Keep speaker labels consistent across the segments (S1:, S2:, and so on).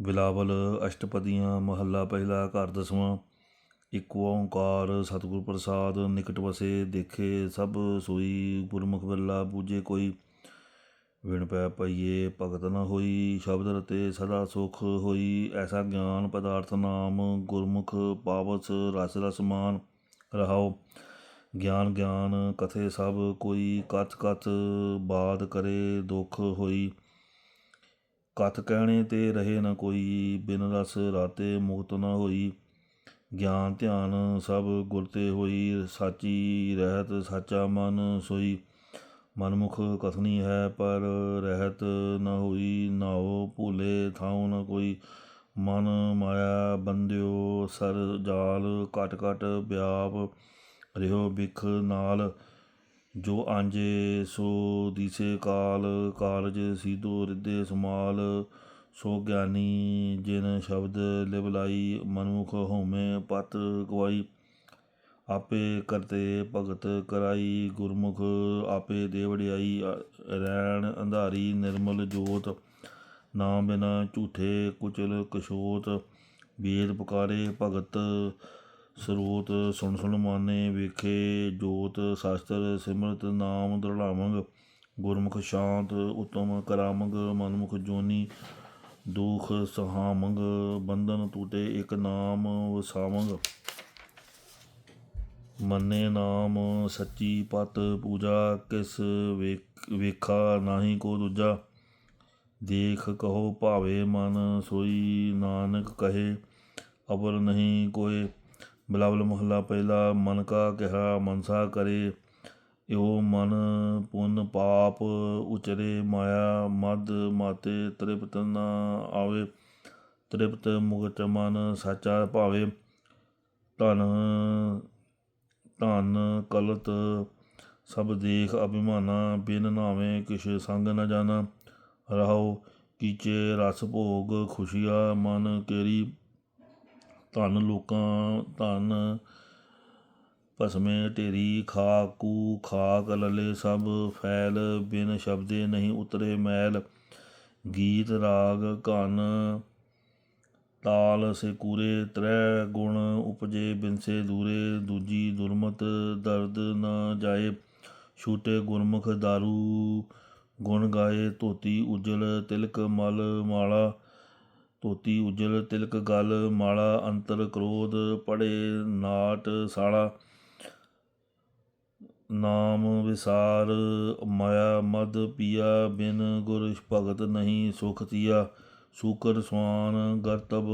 S1: ਬਿਲਾਵਲ, ਅਸ਼ਟਪਦੀਆਂ, ਮਹੱਲਾ ਪਹਿਲਾ, ਘਰ ਦਸਵਾਂ, ਇੱਕ ਓੰਕਾਰ, ਸਤਿਗੁਰ ਪ੍ਰਸਾਦ, ਨਿਕਟ ਵਸੇ, ਦੇਖੇ, ਸਭ ਸੋਈ, ਗੁਰਮੁਖ ਬਿਰਲਾ ਬੂਝੇ ਕੋਈ ਵਿਣ ਪੈ ਪਈਏ, ਭਗਤ ਨ ਹੋਈ, ਸ਼ਬਦ ਰਤੇ ਸਦਾ ਸੁਖ ਹੋਈ, ਐਸਾ ਗਿਆਨ ਪਦਾਰਥ ਨਾਮ, ਗੁਰਮੁਖ ਪਾਵਸ, ਰਸ ਰਸਮਾਨ ਮਾਨ ਗਿਆਨ ਗਿਆਨ, ਕਥੇ ਸਭ ਕੋਈ ਕਥ ਕਥ ਬਾਦ ਕਰੇ, ਦੁਖ ਹੋਈ ਕਥ ਕਹਿਣੇ ਤੇ ਰਹੇ ਨਾ ਕੋਈ, ਬਿਨ ਰਸ ਰਾਤੇ ਮੁਕਤ ਨਾ ਹੋਈ। ਗਿਆਨ ਧਿਆਨ ਸਭ ਗੁਰ ਤੇ ਹੋਈ, ਸਾਚੀ ਰਹਿਤ ਸਾਚਾ ਮਨ ਸੋਈ। ਮਨਮੁਖ ਕਥਨੀ ਹੈ ਪਰ ਰਹਿਤ ਨਾ ਹੋਈ, ਨਾਉ ਭੂਲੇ ਥਾਉ ਨਾ ਕੋਈ। ਮਨ ਮਾਇਆ ਬੰਦਿਓ ਸਰ ਜਾਲ ਕਟ ਕਟ ਵਿਆਪ ਰਿਓ ਬਿਖ ਨਾਲ। ਜੋ ਆਂਜੇ ਸੋ ਦੀਸੇ ਕਾਲ, ਕਾਲਜ ਸੀਧੋ ਰਿੱਧੇ ਸਮਾਲ, ਸੋ ਗਿਆਨੀ ਜਿਨ ਸ਼ਬਦ ਲਿਵਲਾਈ ਮਨਮੁਖ ਹੋਮੇ ਪਤ ਗਵਾਈ। ਆਪੇ ਕਰਤੇ ਭਗਤ ਕਰਾਈ, ਗੁਰਮੁਖ ਆਪੇ ਦੇਵੜਿਆਈ ਰਹਿਣ ਅੰਧਾਰੀ ਨਿਰਮਲ ਜੋਤ ਨਾਮ ਬਿਨਾ ਝੂਠੇ ਕੁਚਲ ਕਸ਼ੋਤ ਵੇਦ ਪੁਕਾਰੇ ਭਗਤ ਸਰੋਤ ਸੁਣ ਸੁਣ ਮਾਨੇ ਵੇਖੇ, ਜੋਤ ਸ਼ਾਸਤਰ ਸਿਮਰਤ ਨਾਮ ਦ੍ਰਿੜਾਵੰਗ ਗੁਰਮੁਖ ਸ਼ਾਂਤ ਉਤਮ ਕਰਾਮੰਗ, ਮਨਮੁਖ ਜੋਨੀ ਦੁਖ ਸਹਾਮੰਗ, ਬੰਧਨ ਟੂਟੇ ਇਕ ਨਾਮ ਵਸਾਵੰਗ। ਮੰਨੇ ਨਾਮ ਸੱਚੀ ਪਤ ਪੂਜਾ, ਕਿਸ ਵੇਖਾ ਨਾਹੀ ਕੋ ਦੂਜਾ। ਦੇਖ ਕਹੋ ਭਾਵੇ ਮਨ ਸੋਈ, ਨਾਨਕ ਕਹੇ ਅਬਰ ਨਹੀਂ ਕੋਏ। ਬਲਾਵਲ ਮਹੱਲਾ ਪਹਿਲਾ ਮਨ ਕਾ ਕਿਹਾ ਮਨਸਾ ਕਰੇ ਇਓ ਮਨ ਪੁੰਨ ਪਾਪ ਉਚਰੇ ਮਾਇਆ ਮਦ ਮਾਤੇ ਤ੍ਰਿਪਤ ਨਾ ਆਵੇ, ਤ੍ਰਿਪਤ ਮੁਕਤ ਮਨ ਸਾਚਾ ਭਾਵੇ। ਧਨ ਧਨ ਕਲਤ ਸਭ ਦੇਖ ਅਭਿਮਾਨਾ, ਬਿਨ ਨਾਵੇਂ ਕਿਛ ਸੰਗ ਨਾ ਜਾਣਾ। ਰਹਾਉ ਕੀਚੇ ਰਸ ਭੋਗ ਖੁਸ਼ੀਆ, ਮਨ ਕੇਰੀ ਧਨ ਲੋਕਾਂ, ਧਨ ਭਸਮੇ ਢੇਰੀ, ਖਾ ਕੂ ਖਾਕ ਲਲੇ ਸਭ ਫੈਲ, ਬਿਨ ਸ਼ਬਦੇ ਨਹੀਂ ਉਤਰੇ ਮੈਲ। ਗੀਤ ਰਾਗ ਘਨ ਤਾਲ ਸੇ ਕੂਰੇ ਤ੍ਰੈ ਗੁਣ ਉਪਜੇ ਬਿਨਸੇ ਦੂਰੇ, ਦੂਜੀ ਦੁਰਮਤ ਦਰਦ ਨ ਜਾਏ। ਛੂਟੇ ਗੁਰਮੁਖ दारू ਗੁਣ ਗਾਏ ਧੋਤੀ ਉਜਲ ਤਿਲਕ ਮਲ ਮਾਲਾ। ਧੋਤੀ, ਉਜਲ, ਤਿਲਕ, ਗਲ, ਮਾਲਾ, ਅੰਤਰ, ਕ੍ਰੋਧ, ਪੜੇ, ਨਾਟ, ਸਾਲਾ। ਨਾਮ ਵਿਸਾਰ, ਮਾਇਆ, ਮਦ, ਪੀਆ, ਬਿਨ ਗੁਰ ਭਗਤ ਨਹੀਂ ਸੁਖ ਤੀਆ। ਸੂਕਰ, ਸਵਾਨ, ਗਰਤਬ,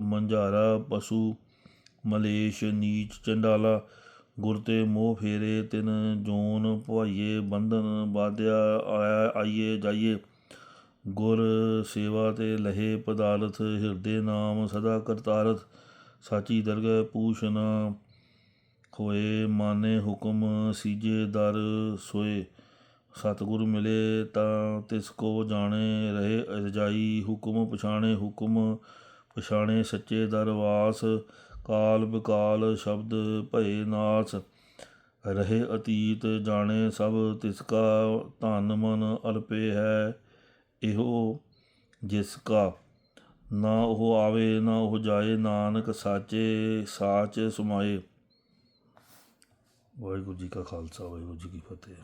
S1: ਮੰਝਾਰਾ, ਪਸ਼ੂ, ਮਲੇਸ਼, ਨੀਚ, ਚੰਡਾਲਾ। ਗੁਰ ਤੇ ਮੋਹ ਫੇਰੇ, ਤਿਨ ਜੋਨ, ਭਵਾਈਏ, ਬੰਧਨ ਬਾਧਿਆ ਆਇਆ, ਆਈਏ, ਜਾਈਏ। ਗੁਰ ਸੇਵਾ ਤੇ ਲਹੇ ਪਦਾਰਥ, ਹਿਰਦੇ ਨਾਮ ਸਦਾ ਕਰਤਾਰਥ, ਸਾਚੀ ਦਰਗਹਿ ਪੂਛ ਨ ਹੋਏ ਮਾਨੇ ਹੁਕਮ ਸੀਜੇ ਦਰ ਸੋਏ। ਸਤਿਗੁਰ ਮਿਲੇ ਤਾਂ ਤਿਸ ਕੋ ਜਾਣੇ, ਰਹੇ ਰਜਾਈ ਹੁਕਮ ਪਛਾਣੇ ਹੁਕਮ, ਪਛਾਣੇ ਸੱਚੇ ਦਰਵਾਸ, ਕਾਲ ਬਿਕਾਲ ਸ਼ਬਦ ਭਏ ਨਾਸ। ਰਹੇ ਅਤੀਤ ਜਾਣੇ ਸਭ ਤਿਸ ਕਾ ਧਨ ਮਨ ਅਰਪੇ ਹੈ ਇਹੋ ਜਿਸ ਕਾ। ਨਾ ਉਹ ਆਵੇ, ਨਾ ਉਹ ਜਾਏ, ਨਾਨਕ ਸਾਚੇ, ਸਾਚ ਸਮਾਏ। ਵਾਹਿਗੁਰੂ ਜੀ ਕਾ ਖਾਲਸਾ, ਵਾਹਿਗੁਰੂ ਜੀ ਕੀ ਫਤਿਹ।